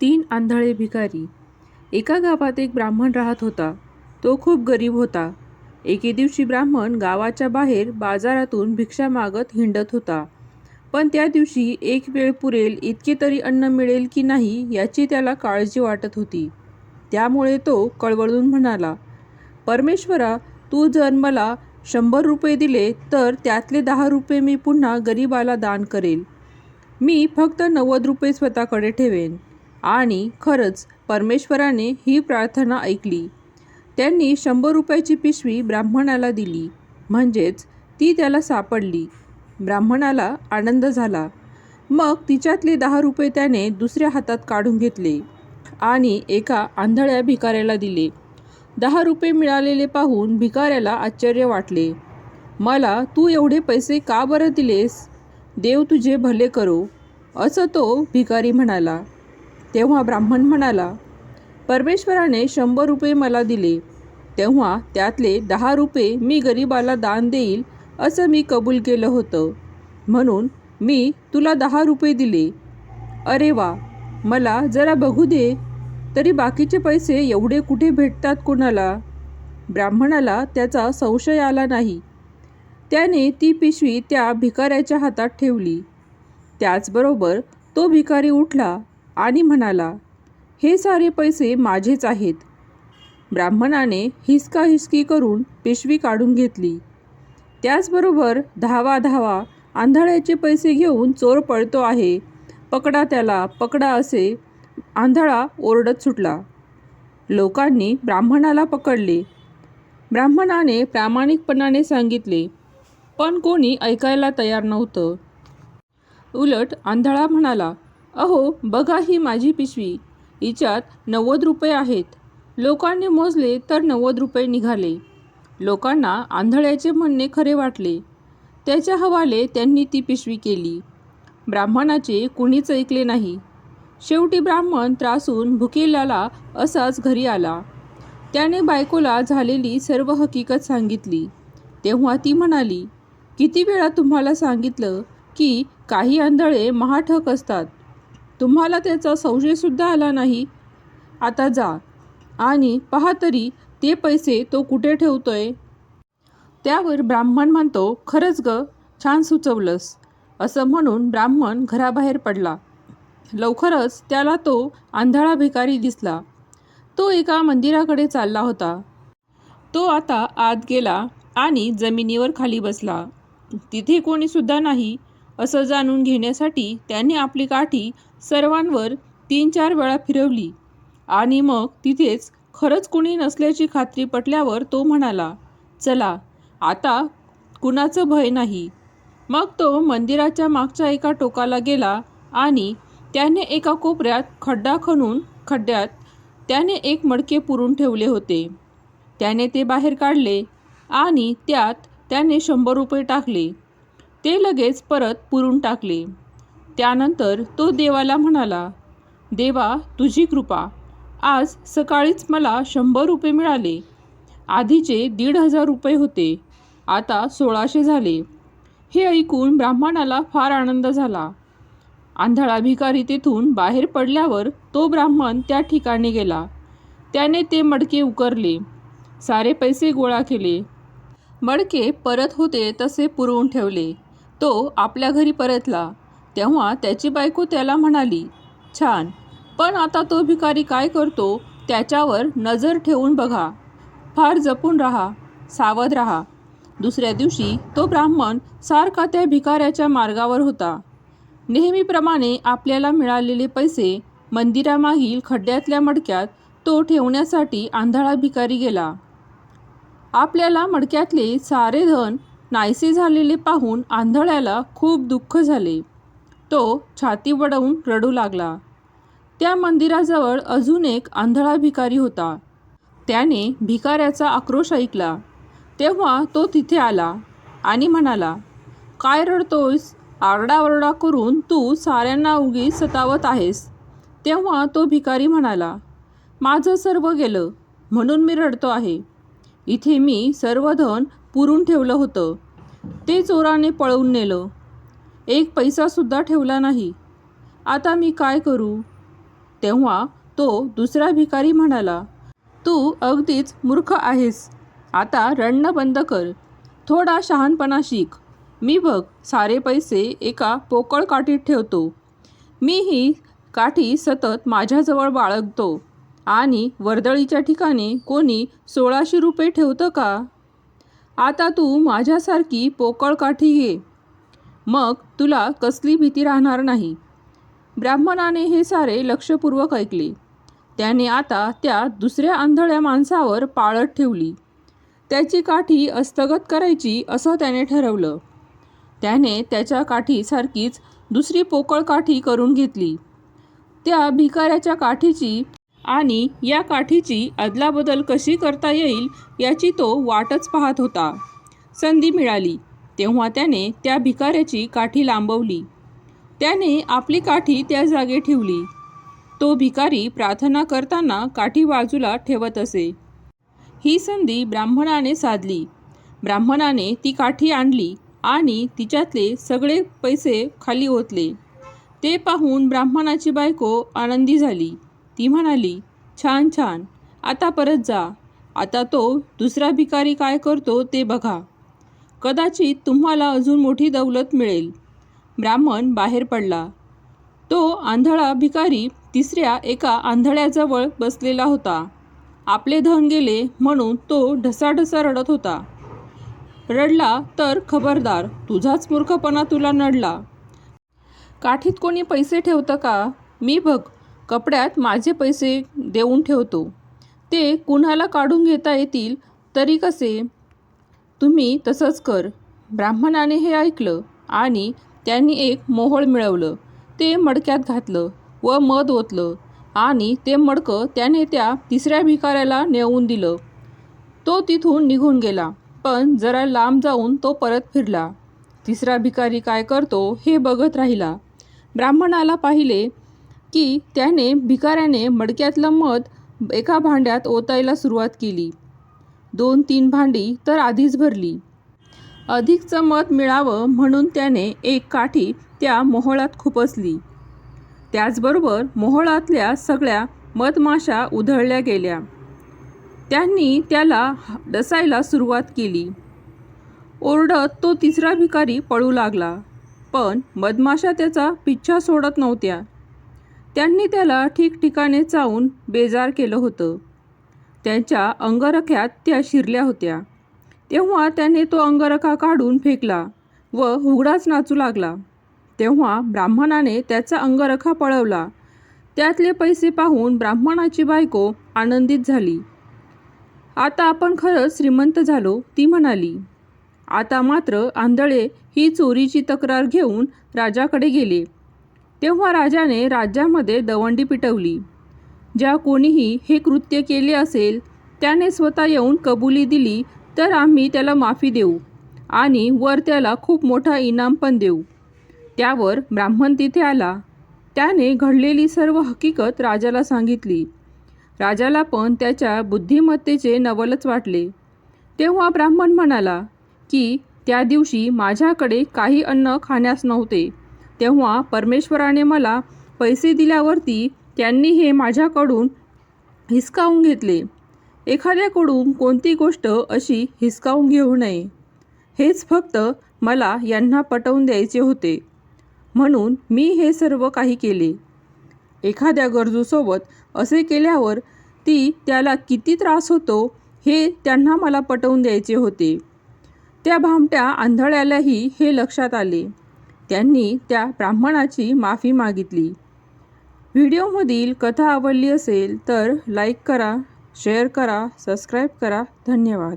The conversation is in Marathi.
तीन आंधळे भिकारी. एका गावात एक ब्राह्मण राहत होता. तो खूप गरीब होता. एके दिवशी ब्राह्मण गावाच्या बाहेर बाजारातून भिक्षा मागत हिंडत होता. पण त्या दिवशी एक वेळ पुरेल इतके तरी अन्न मिळेल की नाही याची त्याला काळजी वाटत होती. त्यामुळे तो कळवळून म्हणाला परमेश्वरा तू जर मला शंभर रुपये दिले तर त्यातले दहा रुपये मी पुन्हा गरिबाला दान करेल. मी फक्त नव्वद रुपये स्वतःकडे ठेवेन. आणि खरंच परमेश्वराने ही प्रार्थना ऐकली. त्यांनी शंभर रुपयाची पिशवी ब्राह्मणाला दिली. म्हणजेच ती त्याला सापडली. ब्राह्मणाला आनंद झाला. मग तिच्यातले दहा रुपये त्याने दुसऱ्या हातात काढून घेतले आणि एका आंधळ्या भिकाऱ्याला दिले. दहा रुपये मिळालेले पाहून भिकाऱ्याला आश्चर्य वाटले. मला तू एवढे पैसे का बरं दिलेस? देव तुझे भले करो असं तो भिकारी म्हणाला. तेव्हा ब्राह्मण म्हणाला परमेश्वराने शंभर रुपये मला दिले. तेव्हा त्यातले दहा रुपये मी गरिबाला दान देईल असं मी कबूल केलं होतं. म्हणून मी तुला दहा रुपये दिले. अरे वा! मला जरा बघू दे. तरी बाकीचे पैसे एवढे कुठे भेटतात कोणाला? ब्राह्मणाला त्याचा संशय आला नाही. त्याने ती पिशवी त्या भिकाऱ्याच्या हातात ठेवली. त्याचबरोबर तो भिकारी उठला. आणि म्हणाला हे सारे पैसे माझेच आहेत. ब्राह्मणाने हिसका हिसकी करून पिशवी काढून घेतली. त्याचबरोबर धावा धावा आंधळ्याचे पैसे घेऊन चोर पळतो आहे. पकडा त्याला पकडा असे आंधळा ओरडत सुटला. लोकांनी ब्राह्मणाला पकडले. ब्राह्मणाने प्रामाणिकपणाने सांगितले पण कोणी ऐकायला तयार नव्हतं. उलट आंधळा म्हणाला अहो बघा ही माझी पिशवी. हिच्यात नव्वद रुपये आहेत. लोकांनी मोजले तर नव्वद रुपये निघाले. लोकांना आंधळ्याचे म्हणणे खरे वाटले. त्याच्या हवाले त्यांनी ती पिशवी केली. ब्राह्मणाचे कुणीच ऐकले नाही. शेवटी ब्राह्मण त्रासून भुकेलाला असाच घरी आला. त्याने बायकोला झालेली सर्व हकीकत सांगितली. तेव्हा ती म्हणाली किती वेळा तुम्हाला सांगितलं की काही आंधळे महाठक असतात. तुम्हाला त्याचा संशयसुद्धा आला नाही. आता जा आणि पहा तरी ते पैसे तो कुठे ठेवतोय? त्यावर ब्राह्मण म्हणतो खरंच ग छान सुचवलंस. असं म्हणून ब्राह्मण घराबाहेर पडला. लवकरच त्याला तो आंधळा भिकारी दिसला. तो एका मंदिराकडे चालला होता. तो आता आत गेला आणि जमिनीवर खाली बसला. तिथे कोणीसुद्धा नाही. असं जाणून घेण्यासाठी त्याने आपली काठी सर्वांवर तीन चार वेळा फिरवली. आणि मग तिथेच खरंच कुणी नसल्याची खात्री पटल्यावर तो म्हणाला चला आता कुणाचं भय नाही. मग तो मंदिराच्या मागच्या एका टोकाला गेला आणि त्याने एका कोपऱ्यात खड्डा खणून खड्ड्यात त्याने एक मडके पुरून ठेवले होते. त्याने ते बाहेर काढले आणि त्यात त्याने शंभर रुपये टाकले. ते लगेच परत पुरून टाकले. त्यानंतर तो देवाला म्हणाला देवा तुझी कृपा. आज सकाळीच मला शंभर रुपये मिळाले. आधीचे दीड हजार रुपये होते. आता सोळाशे झाले. हे ऐकून ब्राह्मणाला फार आनंद झाला. आंधळा भिकारी तेथून बाहेर पडल्यावर तो ब्राह्मण त्या ठिकाणी गेला. त्याने ते मडके उकरले. सारे पैसे गोळा केले. मडके परत होते तसे पुरवून ठेवले. तो आपल्या घरी परतला. तेव्हा त्याची बायको त्याला म्हणाली छान पण आता तो भिकारी काय करतो त्याच्यावर नजर ठेवून बघा. फार जपून राहा सावध राहा. दुसऱ्या दिवशी तो ब्राह्मण सारखा त्या भिकाऱ्याच्या मार्गावर होता. नेहमीप्रमाणे आपल्याला मिळालेले पैसे मंदिरामागील खड्ड्यातल्या मडक्यात तो ठेवण्यासाठी आंधळा भिकारी गेला. आपल्याला मडक्यातले सारे धन नाहीसी झालेली पाहून आंधळ्याला खूप दुःख झाले. तो छाती वडवून रडू लागला. त्या मंदिराजवळ अजून एक आंधळा भिकारी होता. त्याने भिकाऱ्याचा आक्रोश ऐकला. तेव्हा तो तिथे आला आणि म्हणाला काय रडतोयस? आरडाओरडा करून तू साऱ्यांना उगी सतावत आहेस. तेव्हा तो भिकारी म्हणाला माझं सर्व गेलं म्हणून मी रडतो आहे. इथे मी सर्व धन पुरून ठेवलं होतं. ते चोराने पळवून नेलं. एक पैसासुद्धा ठेवला नाही. आता मी काय करू? तेव्हा तो दुसरा भिकारी म्हणाला तू अगदीच मूर्ख आहेस. आता रडणं बंद कर. थोडा शहाणपणा शिक. मी बघ सारे पैसे एका पोकळ काठीत ठेवतो. मी ही काठी सतत माझ्याजवळ बाळगतो. आणि वर्दळीच्या ठिकाणी कोणी सोळाशे रुपये ठेवतं का? आता तू माझ्यासारखी पोकळ काठी घे. मग तुला कसली भीती राहणार नाही. ब्राह्मणाने हे सारे लक्षपूर्वक ऐकले. त्याने आता त्या दुसऱ्या आंधळ्या माणसावर पाळत ठेवली. त्याची काठी हस्तगत करायची असं त्याने ठरवलं. त्याने त्याच्या काठीसारखीच दुसरी पोकळ काठी करून घेतली. त्या भिकाऱ्याच्या काठीची आणि या काठीची अदलाबदल कशी करता येईल याची तो वाटच पाहत होता. संधी मिळाली. तेव्हा त्याने त्या भिकाऱ्याची काठी लांबवली. त्याने आपली काठी त्या जागी ठेवली. तो भिकारी प्रार्थना करताना काठी बाजूला ठेवत असे. ही संधी ब्राह्मणाने साधली. ब्राह्मणाने ती काठी आणली आणि तिच्यातले सगळे पैसे खाली ओतले. ते पाहून ब्राह्मणाची बायको आनंदी झाली. ती म्हणाली छान छान. आता परत जा. आता तो दुसरा भिकारी काय करतो ते बघा. कदाचित तुम्हाला अजून मोठी दौलत मिळेल. ब्राह्मण बाहेर पडला. तो आंधळा भिकारी तिसऱ्या एका आंधळ्याजवळ बसलेला होता. आपले धन गेले म्हणून तो ढसाढसा रडत होता. रडला तर खबरदार. तुझाच मूर्खपणा तुला नडला. काठीत कोणी पैसे ठेवतं का? मी बघ. कपड्यात माझे पैसे देऊन ठेवतो. ते कुणाला काढून घेता येतील तरी कसे? तुम्ही तसंच कर. ब्राह्मणाने हे ऐकलं आणि त्यांनी एक मोहळ मिळवलं. ते मडक्यात घातलं व मध ओतलं आणि ते मडकं त्याने त्या तिसऱ्या भिकाऱ्याला नेऊन दिलं. तो तिथून निघून गेला पण जरा लांब जाऊन तो परत फिरला. तिसरा भिकारी काय करतो हे बघत राहिला. ब्राह्मणाला पाहिले की त्याने भिकाऱ्याने मडक्यातलं मध एका भांड्यात ओतायला सुरुवात केली. दोन तीन भांडी तर आधीच भरली. अधिकचं मध मिळावं म्हणून त्याने एक काठी त्या मोहळात खुपसली. त्याचबरोबर मोहळातल्या सगळ्या मधमाशा उधळल्या गेल्या. त्यांनी त्याला डसायला सुरुवात केली. ओरडत तो तिसरा भिकारी पळू लागला. पण मधमाशा त्याचा पिच्छा सोडत नव्हत्या. त्यांनी त्याला ठिकठिकाणी चावून बेजार केलं होतं. त्यांच्या अंगरख्यात त्या शिरल्या होत्या. तेव्हा त्याने तो अंगरखा काढून फेकला व हुगडाच नाचू लागला. तेव्हा ब्राह्मणाने त्याचा अंगरखा पळवला. त्यातले पैसे पाहून ब्राह्मणाची बायको आनंदित झाली. आता आपण खरंच श्रीमंत झालो ती म्हणाली. आता मात्र आंधळे ही चोरीची तक्रार घेऊन राजाकडे गेले. तेव्हा राजाने राज्यामध्ये दवंडी पिटवली. ज्या कोणीही हे कृत्य केले असेल त्याने स्वतः येऊन कबुली दिली तर आम्ही त्याला माफी देऊ आणि वर त्याला खूप मोठा इनाम पण देऊ. त्यावर ब्राह्मण तिथे आला. त्याने घडलेली सर्व हकीकत राजाला सांगितली. राजाला पण त्याच्या बुद्धिमत्तेचे नवलच वाटले. तेव्हा ब्राह्मण म्हणाला की त्या दिवशी माझ्याकडे काही अन्न खाण्यास नव्हते. तेव्हा परमेश्वराने मला पैसे दिल्यावरती त्यांनी हे माझ्याकडून हिसकावून घेतले. एखाद्याकडून कोणती गोष्ट अशी हिसकावून घेऊ नये. हेच फक्त मला यांना पटवून द्यायचे होते. म्हणून मी हे सर्व काही केले. एखाद्या गरजूसोबत असे केल्यावर ती त्याला किती त्रास होतो हे त्यांना मला पटवून द्यायचे होते. त्या भामट्या आंधळ्यालाही हे लक्षात आले. त्यांनी त्या ब्राह्मणाची माफी मागितली. व्हिडिओमधील कथा आवडली असेल तर लाईक करा शेअर करा सबस्क्राईब करा. धन्यवाद.